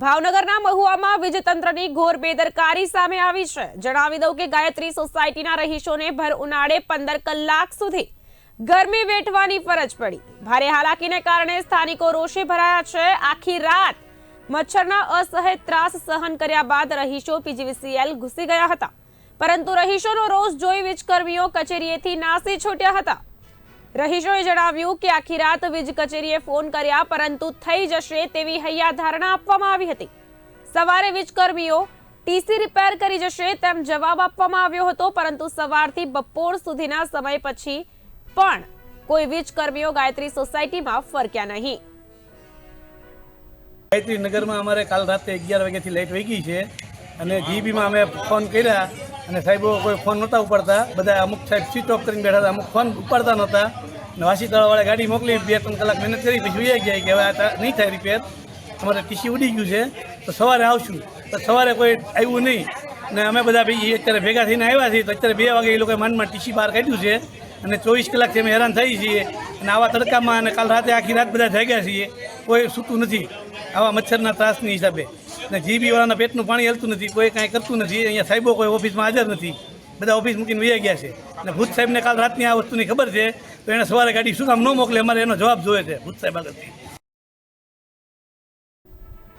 ભાવનગરના મહુવામાં વીજતંત્રની ઘોર બેદરકારી સામે આવી છે. જણાવી દઉં કે ગાયત્રી સોસાયટીના રહીશોને ભર ઉનાળે પંદર કલાક સુધી ગરમી વેઠવાની ફરજ પડી. ભારે હાલાકીને કારણે સ્થાનિકો રોષે ભરાયા છે. આખી રાત મચ્છરના અસહ્ય ત્રાસ સહન કર્યા બાદ રહીશો પીજીવીસીએલ ઘૂસી ગયા હતા. પરંતુ રહીશોનો રોષ જોઈ વીજકર્મીઓ કચેરીએથી નાસી છૂટ્યા હતા. રહીશોએ જણાવ્યું કે આખી રાત વીજ કચેરીએ ફોન કર્યા, પરંતુ થઈ જશે તેવી હૈયાધારણા આપવામાં આવી હતી. સવારે વીજકર્મીઓ ટીસી રિપેર કરી જશે તેમ જવાબ આપવામાં આવ્યો હતો, પરંતુ સવારથી બપોર સુધીના સમય પછી પણ કોઈ વીજકર્મીઓ ગાયત્રી સોસાયટીમાં ફરક્યા નહીં. ગાયત્રી નગરમાં અમારે કાલ રાતે અગિયાર વાગ્યાથી લાઇટ વહી છે અને જીબીમાં અમે ફોન કર્યા અને સાહેબો, કોઈ ફોન નહોતા ઉપાડતા. બધા અમુક સાહેબ સ્વિચ ઓફ કરીને બેઠા હતા. અમુક ફોન ઉપાડતા નહોતા. અને વાસી તળાવાળા ગાડી મોકલી. બે, ત્રણ કલાક મહેનત કરી. પછી વહી ગયા કે હવે આ નહીં થાય રિપેર અમારે ટીસી ઉડી ગયું છે. તો સવારે આવશું. તો સવારે કોઈ આવ્યું નહીં. ને અમે બધા ભાઈ અત્યારે ભેગા થઈને આવ્યા છીએ. તો અત્યારે બે વાગે એ લોકોએ માનમાં ટીસી બહાર કાઢ્યું છે. અને ચોવીસ કલાકથી અમે હેરાન થઈ છીએ. અને આવા તડકામાં અને કાલ રાતે આખી રાત બધા જાગ્યા છીએ. કોઈ સૂતું નથી. આવા મચ્છરના ત્રાસની હિસાબે. ને જીબીવાળાના પેટનું પાણી હલતું નથી, કોઈ કાંઈ કરતું નથી. અહીંયા સાહેબો કોઈ ઓફિસમાં હાજર નથી. બધા ઓફિસ મૂકીને વૈયા ગયા છે. અને ભૂત સાહેબને કાલ રાતની આ વસ્તુની ખબર છે, તો એણે સવારે ગાડી શું કામ ન મોકલે, અમારે એનો જવાબ જોઈએ છે ભૂત સાહેબ આગળથી.